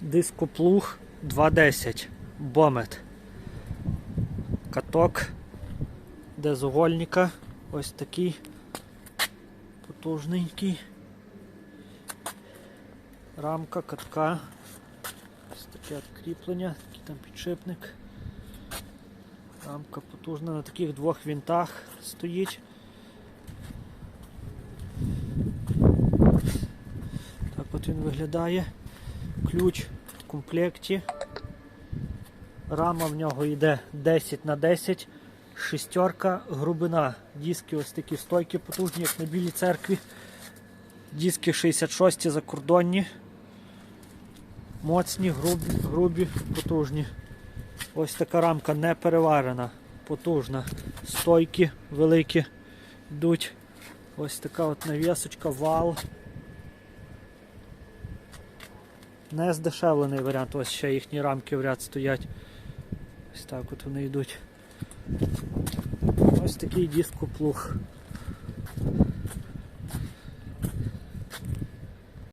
Дископлуг 210 Бомет. Каток дезугольника. Ось такий потужненький. Рамка катка. Ось таке кріплення, такий там підшипник. Рамка потужна на таких двох вінтах стоїть. Так от він виглядає. Ключ в комплекті. Рама в нього йде 10 на 10 шестерка, грубина. Диски ось такі стойки потужні, як на білій церкві. Диски 66 закордонні. Моцні, грубі, грубі, потужні. Ось така рамка не переварена, потужна. Стойки великі йдуть. Ось така от навісочка, вал. Не здешевлений варіант, ось ще їхні рамки в ряд стоять. Ось так от вони йдуть. Ось такий дископлуг.